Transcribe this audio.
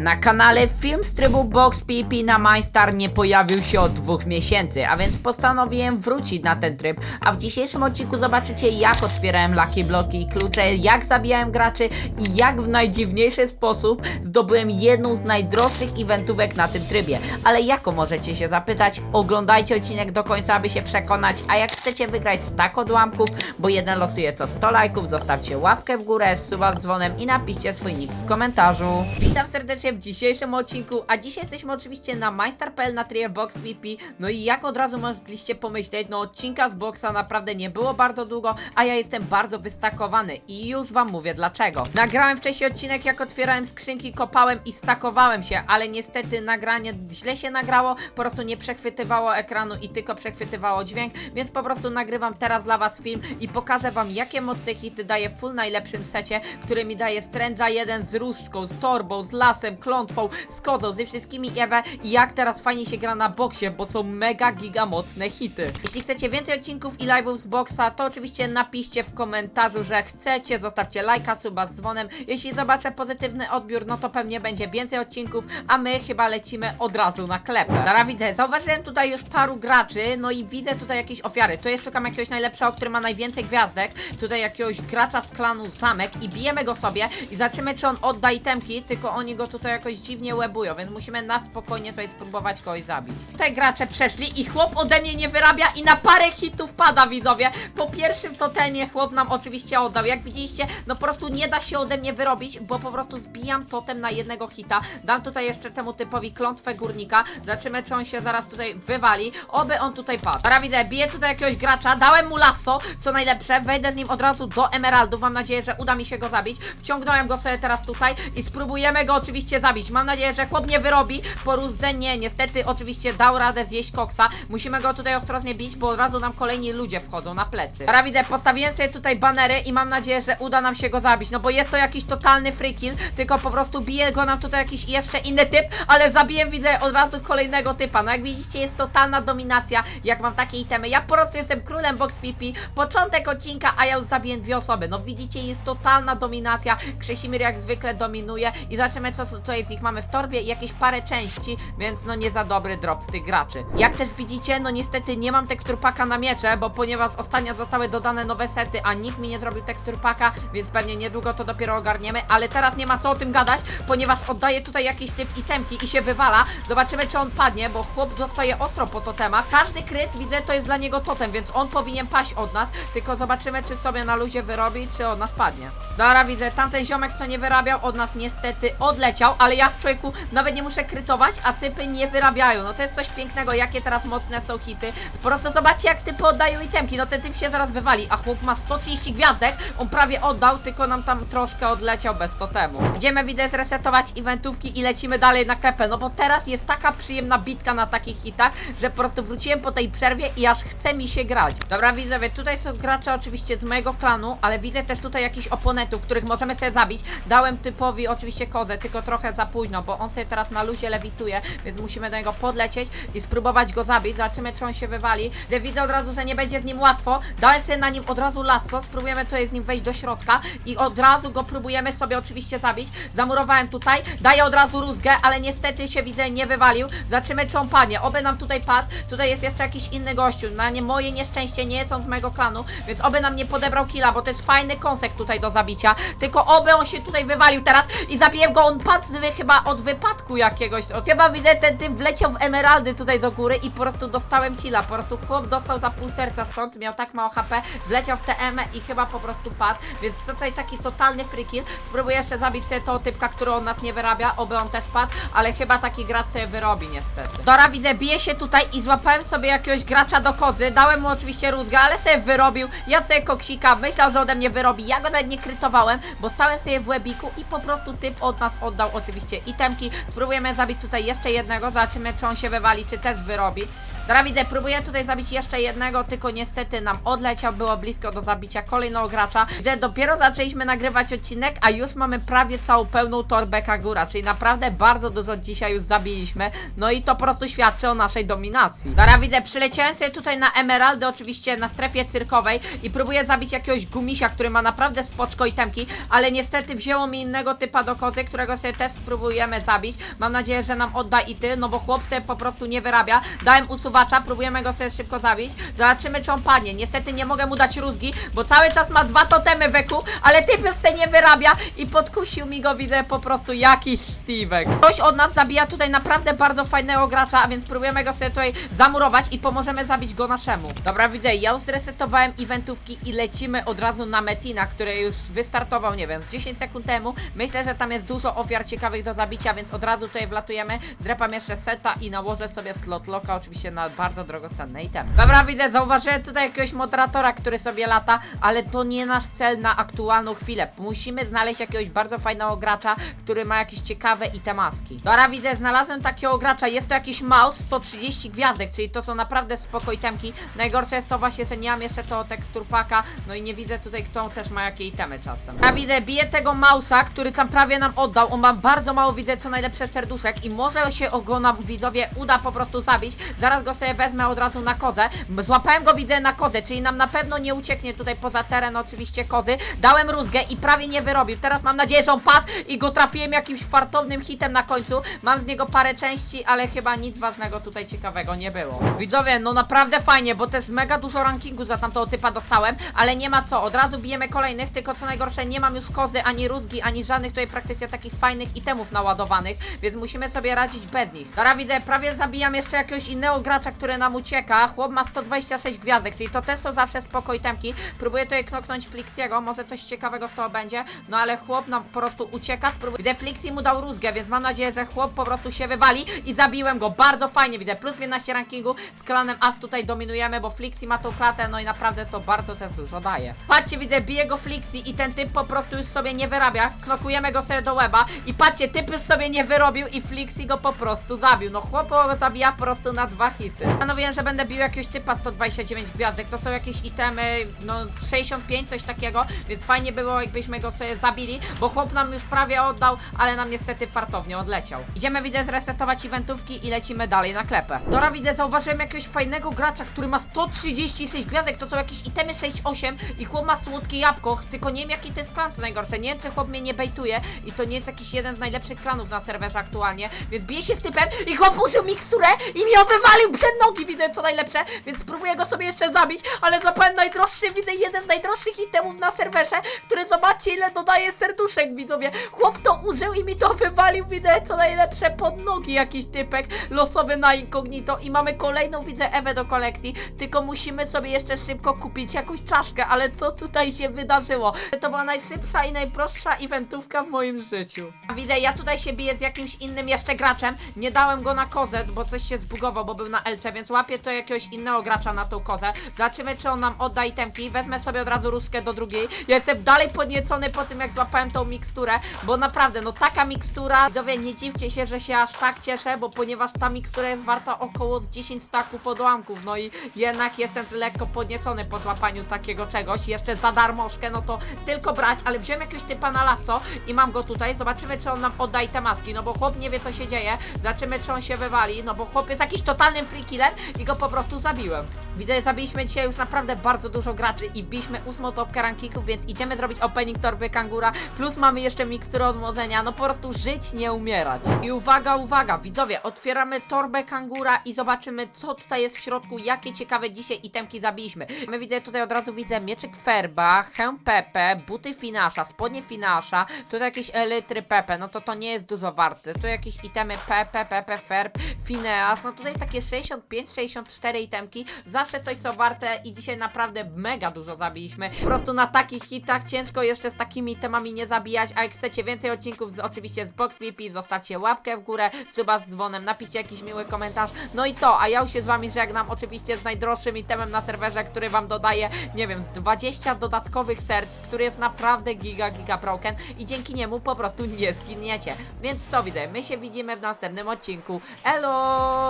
Na kanale film z trybu Box PP na MyStar nie pojawił się od dwóch miesięcy, a więc postanowiłem wrócić na ten tryb, a w dzisiejszym odcinku zobaczycie jak otwierałem Lucky Bloki i klucze, jak zabijałem graczy i jak w najdziwniejszy sposób zdobyłem jedną z najdroższych eventówek na tym trybie. Ale jako możecie się zapytać, oglądajcie odcinek do końca, aby się przekonać, a jak chcecie wygrać stack odłamków, bo jeden losuje co 100 lajków, zostawcie łapkę w górę, suba z dzwonem i napiszcie swój nick w komentarzu. Witam serdecznie w dzisiejszym odcinku, a dzisiaj jesteśmy oczywiście na MyStar.pl na trybie Box PP, no i jak od razu mogliście pomyśleć, no odcinka z Boxa naprawdę nie było bardzo długo, a ja jestem bardzo wystakowany i już wam mówię dlaczego. Nagrałem wcześniej odcinek jak otwierałem skrzynki, kopałem i stakowałem się, ale niestety nagranie źle się nagrało, po prostu nie przechwytywało ekranu i tylko przechwytywało dźwięk, więc po prostu nagrywam teraz dla was film i pokażę wam jakie mocne hity daje w full najlepszym secie, który mi daje Strange'a 1 z różdżką, z torbą, z lasem, klątwą, z kodą, ze wszystkimi Ewe i jak teraz fajnie się gra na boksie, bo są mega giga mocne hity. Jeśli chcecie więcej odcinków i live'ów z boksa, to oczywiście napiszcie w komentarzu, że chcecie, zostawcie lajka, suba z dzwonem. Jeśli zobaczę pozytywny odbiór, no to pewnie będzie więcej odcinków, a my chyba lecimy od razu na klepę. Dobra, widzę, zauważyłem tutaj już paru graczy, no i widzę tutaj jakieś ofiary. Tu jest szukam jakiegoś najlepszego, który ma najwięcej gwiazdek. Tutaj jakiegoś gracza z klanu Zamek i bijemy go sobie i zobaczymy, czy on odda itemki, tylko oni go tutaj jakoś dziwnie łebują, więc musimy na spokojnie tutaj spróbować kogoś zabić. Tutaj gracze przeszli i chłop ode mnie nie wyrabia i na parę hitów pada, widzowie. Po pierwszym totenie chłop nam oczywiście oddał. Jak widzieliście, no po prostu nie da się ode mnie wyrobić, bo po prostu zbijam totem na jednego hita. Dam tutaj jeszcze temu typowi klątwę górnika. Zobaczymy, czy on się zaraz tutaj wywali. Oby on tutaj padł. Dobra, widzę, biję tutaj jakiegoś gracza, dałem mu lasso, co najlepsze. Wejdę z nim od razu do emeraldów. Mam nadzieję, że uda mi się go zabić. Wciągnąłem go sobie teraz tutaj i spróbujemy go oczywiście zabić. Mam nadzieję, że chłop nie wyrobi. Porudzenie, niestety, oczywiście dał radę zjeść koksa. Musimy go tutaj ostrożnie bić, bo od razu nam kolejni ludzie wchodzą na plecy. Dobra, widzę, postawiłem sobie tutaj banery i mam nadzieję, że uda nam się go zabić. No bo jest to jakiś totalny free kill, tylko po prostu bije go nam tutaj jakiś jeszcze inny typ, ale zabiję, widzę od razu kolejnego typa. No jak widzicie, jest totalna dominacja, jak mam takie itemy. Ja po prostu jestem królem Box PP. Początek odcinka, a ja już zabiję dwie osoby. No widzicie, jest totalna dominacja. Krzesimir jak zwykle dominuje i zobaczymy, co tutaj z nich mamy w torbie jakieś parę części, więc no nie za dobry drop z tych graczy. Jak też widzicie, no niestety nie mam teksturpaka na miecze, bo ponieważ ostatnio zostały dodane nowe sety, a nikt mi nie zrobił teksturpaka, więc pewnie niedługo to dopiero ogarniemy, ale teraz nie ma co o tym gadać, ponieważ oddaję tutaj jakiś typ itemki i się wywala. Zobaczymy, czy on padnie, bo chłop dostaje ostro po totemach. Każdy kryt, widzę, to jest dla niego totem, więc on powinien paść od nas, tylko zobaczymy, czy sobie na luzie wyrobi, czy od nas padnie. Dobra, widzę, tamten ziomek, co nie wyrabiał, od nas niestety odleciał, ale ja w człowieku nawet nie muszę krytować, a typy nie wyrabiają. No to jest coś pięknego, jakie teraz mocne są hity. Po prostu zobaczcie, jak typy oddają itemki. No ten typ się zaraz wywali, a chłop ma 130 gwiazdek, on prawie oddał, tylko nam tam troszkę odleciał bez totemu. Idziemy, widzę, zresetować eventówki i lecimy dalej na klepę, no bo teraz jest taka przyjemna bitka na takich hitach, że po prostu wróciłem po tej przerwie i aż chce mi się grać. Dobra, widzowie, tutaj są gracze oczywiście z mojego klanu, ale widzę też tutaj jakichś oponentów, których możemy sobie zabić. Dałem typowi oczywiście kozę, tylko trochę za późno, bo on sobie teraz na luzie lewituje, więc musimy do niego podlecieć i spróbować go zabić. Zobaczymy, czy on się wywali. Gdzie widzę od razu, że nie będzie z nim łatwo. Dałem sobie na nim od razu lasso, spróbujemy tutaj z nim wejść do środka i od razu go próbujemy sobie oczywiście zabić. Zamurowałem tutaj, daję od razu rózgę, ale niestety się widzę nie wywalił. Zobaczymy, czy on padnie. Oby nam tutaj padł. Tutaj jest jeszcze jakiś inny gościu. Na nie moje nieszczęście nie jest on z mojego klanu, więc oby nam nie podebrał killa, bo to jest fajny kąsek tutaj do zabicia. Tylko oby on się tutaj wywalił teraz i zabiję go. On padł chyba od wypadku jakiegoś. Chyba widzę, ten typ wleciał w emeraldy tutaj do góry i po prostu dostałem killa. Po prostu chłop dostał za pół serca stąd, miał tak mało HP, wleciał w TM i chyba po prostu padł. Więc tutaj taki totalny free kill. Spróbuję jeszcze zabić sobie toho typka, który on nas nie wyrabia, oby on też padł, ale chyba taki gracz sobie wyrobi niestety. Dora widzę, bije się tutaj i złapałem sobie jakiegoś gracza do kozy. Dałem mu oczywiście rózgę, ale sobie wyrobił. Ja sobie koksika, myślał, że ode mnie wyrobi. Ja go nawet nie krytowałem, bo stałem sobie w webiku i po prostu typ od nas oddał oczywiście itemki. Spróbujemy zabić tutaj jeszcze jednego, zobaczymy czy on się wywali, czy też wyrobi. Dobra, widzę, próbuję tutaj zabić jeszcze jednego, tylko niestety nam odleciał, było blisko do zabicia kolejnego gracza, że dopiero zaczęliśmy nagrywać odcinek, a już mamy prawie całą pełną torbę Kagura, czyli naprawdę bardzo dużo dzisiaj już zabiliśmy, no i to po prostu świadczy o naszej dominacji. Dobra, widzę, przyleciałem sobie tutaj na Emeraldy, oczywiście na strefie cyrkowej i próbuję zabić jakiegoś gumisia, który ma naprawdę spoczko itemki, ale niestety wzięło mi innego typa do kozy, którego sobie też spróbujemy zabić. Mam nadzieję, że nam odda i ty, no bo chłop sobie po prostu nie wyrabia. Dałem usuwacza, próbujemy go sobie szybko zabić. Zobaczymy, czy on padnie. Niestety nie mogę mu dać rózgi, bo cały czas ma dwa totemy weku, ale typ se nie wyrabia i podkusił mi go, widzę po prostu jakiś Steve'ek. Ktoś od nas zabija tutaj naprawdę bardzo fajnego gracza, a więc próbujemy go sobie tutaj zamurować i pomożemy zabić go naszemu. Dobra, widzę, ja już zresetowałem eventówki i lecimy od razu na Metina, który już wystartował, nie wiem, z 10 sekund temu. Myślę, że tam jest dużo ofiar ciekawych do zabicia, więc od razu tutaj wlatujemy. Zrepam jeszcze seta i nałożę sobie slot locka, oczywiście na bardzo drogocenne itemy. Dobra, widzę, zauważyłem tutaj jakiegoś moderatora, który sobie lata, ale to nie nasz cel na aktualną chwilę. Musimy znaleźć jakiegoś bardzo fajnego gracza, który ma jakieś ciekawe itemaski. Dobra, widzę, znalazłem takiego gracza, jest to jakiś mouse 130 gwiazdek, czyli to są naprawdę spoko itemki. Najgorsze jest to właśnie, że nie mam jeszcze tego teksturpaka, no i nie widzę tutaj, kto też ma jakie itemy czasem. Ja widzę, biję tego mausa, który tam prawie nam oddał, on ma bardzo mało, widzę, co najlepsze serduszek i może się go nam, widzowie, uda po prostu zabić. Zaraz go sobie wezmę od razu na kozę. Złapałem go, widzę, na kozę, czyli nam na pewno nie ucieknie tutaj poza teren oczywiście kozy. Dałem rózgę i prawie nie wyrobił. Teraz mam nadzieję, że on padł i go trafiłem jakimś fartownym hitem na końcu. Mam z niego parę części, ale chyba nic ważnego tutaj ciekawego nie było. Widzowie, no naprawdę fajnie, bo też mega dużo rankingu za tamtego typa dostałem, ale nie ma co, od razu bijemy kolejnych, tylko co najgorsze, nie mam już kozy, ani rózgi, ani żadnych tutaj praktycznie takich fajnych itemów naładowanych, więc musimy sobie radzić bez nich. Dobra, widzę, prawie zabijam jeszcze jakiegoś innego gracza, który nam ucieka. Chłop ma 126 gwiazdek, czyli to też są zawsze spoko itemki. Próbuję tutaj knoknąć Flixiego, może coś ciekawego z tego będzie, no ale chłop nam po prostu ucieka. Spróbuję. Widzę, Flixi mu dał rózgę, więc mam nadzieję, że chłop po prostu się wywali i zabiłem go. Bardzo fajnie, widzę, plus 15 rankingu z klanem As tutaj dominujemy, bo Flixi ma tą klatę, no i naprawdę to bardzo też dużo daje. Patrzcie, widzę, bije go Flixi i ten typ po prostu już sobie nie wyrabia. Knokujemy go sobie do łeba i patrzcie, typ już sobie nie wyrobił i Flixi go po prostu zabił. No chłop go zabija po prostu na dwa hity. Stanowiłem, że będę bił jakiegoś typa 129 gwiazdek, to są jakieś itemy, no 65, coś takiego, więc fajnie było jakbyśmy go sobie zabili, bo chłop nam już prawie oddał, ale nam niestety fartownie odleciał. Idziemy, widzę, zresetować eventówki i lecimy dalej na klepę. Dora, widzę, zauważyłem jakiegoś fajnego gracza, który ma 136 gwiazdek, to są jakieś itemy 6-8 i chłop ma słodkie jabłko, tylko nie wiem jaki to jest klan, co najgorsze, nie wiem czy chłop mnie nie bejtuje i to nie jest jakiś jeden z najlepszych klanów na serwerze aktualnie, więc bije się z typem i chłop użył miksturę i ją wywalił przed nogi, widzę co najlepsze, więc spróbuję go sobie jeszcze zabić, ale zapałem najdroższy, widzę jeden z najdroższych itemów na serwerze, który zobaczcie ile dodaje serduszek, widzowie. Chłop to użył i mi to wywalił, widzę co najlepsze pod nogi jakiś typek losowy na incognito i mamy kolejną, widzę, Ewę do kolekcji, tylko musimy sobie jeszcze szybko kupić jakąś czaszkę, ale co tutaj się wydarzyło? To była najszybsza i najprostsza eventówka w moim życiu. Widzę, ja tutaj się biję z jakimś innym jeszcze graczem, nie dałem go na kozę, bo coś się zbugował, bo był na LC, więc łapię to jakiegoś innego gracza na tą kozę. Zobaczymy, czy on nam odda itemki. Wezmę sobie od razu ruskę do drugiej. Jestem dalej podniecony po tym, jak złapałem tą miksturę, bo naprawdę, no taka mikstura, widzowie, nie dziwcie się, że się aż tak cieszę, bo ponieważ ta mikstura jest warta około 10 staków odłamków, no i jednak jestem lekko podniecony po złapaniu takiego czegoś. Jeszcze za darmożkę, no to tylko brać, ale wziąłem jakiegoś typa na laso i mam go tutaj. Zobaczymy, czy on nam odda te maski, no bo chłop nie wie, co się dzieje. Zobaczymy, czy on się wywali, no bo chłop jest jakiś totalnym free killer i go po prostu zabiłem. Widzę, zabiliśmy dzisiaj już naprawdę bardzo dużo graczy i biliśmy ósmą topkę rankingu, więc idziemy zrobić opening torby kangura, plus mamy jeszcze miksturę odmłodzenia, no po prostu żyć, nie umierać. I uwaga, uwaga, widzowie, otwieramy torbę kangura i zobaczymy, co tutaj jest w środku, jakie ciekawe dzisiaj itemki zabiliśmy. My widzę, tutaj od razu widzę mieczyk Ferba, hełm Pepe, buty Finasza, spodnie Finasza, tutaj jakieś elitry Pepe, no to to nie jest dużo warte, tu jakieś itemy Pepe, Pepe, Ferb, Fineas, no tutaj takie 65-64 itemki, zawsze coś są warte i dzisiaj naprawdę mega dużo zabiliśmy. Po prostu na takich hitach ciężko jeszcze z takimi temami nie zabijać, a jak chcecie więcej odcinków z, oczywiście z Box zostawcie łapkę w górę, suba z dzwonem, napiszcie jakiś miły komentarz, no i to, a ja już się z wami żegnam, oczywiście z najdroższym itemem na serwerze, który wam dodaje, nie wiem, z 20 dodatkowych serc, który jest naprawdę giga, giga broken i dzięki niemu po prostu nie zginiecie. Więc co widzę, my się widzimy w następnym odcinku. Elo!